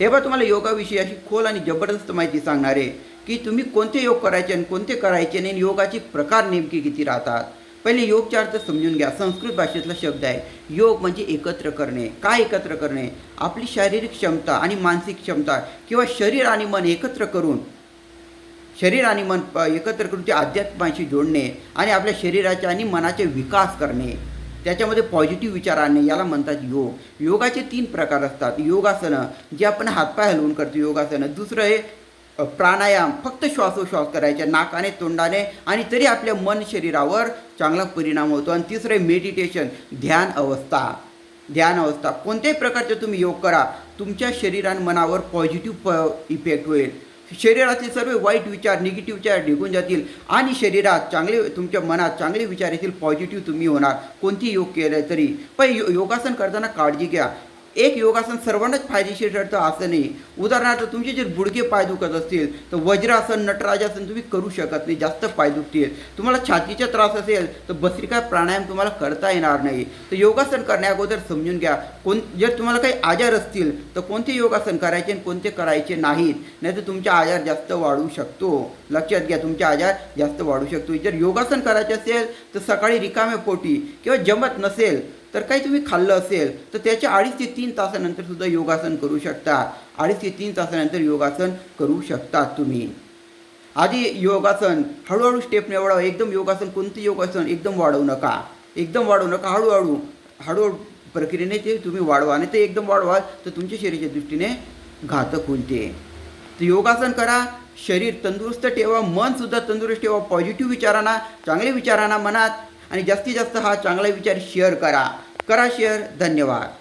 हे बघ तुम्हाला योगाविषयी अशी खोल आणि जबरदस्त माहिती सांगणार आहे की तुम्ही कोणते योग करायचे आणि कोणते करायचे नाही आणि योगाचे प्रकार नेमके किती राहतात. पहिले योगचा अर्थ समजून घ्या. संस्कृत भाषेतला शब्द आहे योग म्हणजे एकत्र करणे. काय एकत्र करणे? आपली शारीरिक क्षमता आणि मानसिक क्षमता किंवा शरीर आणि मन एकत्र करून शरीर आणि मन एकत्र करून ते अध्यात्माशी जोडणे आणि आपल्या शरीराचे आणि मनाचे विकास करणे. त्याच्यामध्ये पॉझिटिव्ह विचार आणणे याला म्हणतात योग. योगाचे तीन प्रकार असतात. योगासनं जे आपण हातपाय हलवून करतो योगासनं. दुसरं हे प्राणायाम. फक्त श्वासोश्वास करायचे नाकाने तोंडाने आणि तरी आपल्या मन शरीरावर चांगला परिणाम होतो. आणि तिसरं आहे मेडिटेशन ध्यान अवस्था. ध्यान अवस्था. कोणत्याही प्रकारचे तुम्ही योग करा तुमच्या शरीर आणि मनावर पॉझिटिव्ह प इफेक्ट होईल. शरीरातील सर्व वाईट विचार निगेटिव्ह विचार निघून जातील आणि शरीरात चांगले तुमच्या मनात चांगले विचार येतील पॉझिटिव्ह तुम्ही होणार. कोणती योग केलं तरी. पण यो योगासन करताना काळजी घ्या. एक योगासन सर्वांनाच फायदेशीर ठरतं असं नाही. उदाहरणार्थ तुमचे जर गुडघे पाय दुखत असतील तर वज्रासन नटराजासन तुम्ही करू शकत नाही जास्त पाय दुखतील. तुम्हाला छातीचा त्रास असेल तर बसरिका प्राणायाम तुम्हाला करता येणार नाही. तर योगासन करण्या अगोदर समजून घ्या. कोण जर तुम्हाला काही आजार असतील तर कोणते योगासन करायचे आणि कोणते करायचे नाहीत नाही तर तुमचा आजार जास्त वाढू शकतो. लक्षात घ्या तुमचा आजार जास्त वाढू शकतो. जर योगासन करायचे असेल तर सकाळी रिकाम्या पोटी किंवा जमत नसेल तर काही तुम्ही खाल्लं असेल तर त्याच्या अडीच ते तीन तासानंतर सुद्धा योगासन करू शकता अडीच ते तीन तासानंतर योगासन करू शकता तुम्ही. आधी योगासन हळूहळू स्टेप निवडावं. एकदम योगासन कोणते योगासन? एकदम वाढवू नका. एकदम वाढवू नका हळूहळू. हळूहळू प्रक्रियेने ते तुम्ही वाढवा. आणि ते एकदम वाढवाल तर तुमच्या शरीराच्या दृष्टीने घातक होईल ते तर योगासन करा. शरीर तंदुरुस्त ठेवा. मनसुद्धा तंदुरुस्त ठेवा. पॉझिटिव्ह विचारांना चांगले विचारांना मनात आणि जास्तीत जास्त हा चांगला विचार शेअर करा. करा शेअर धन्यवाद.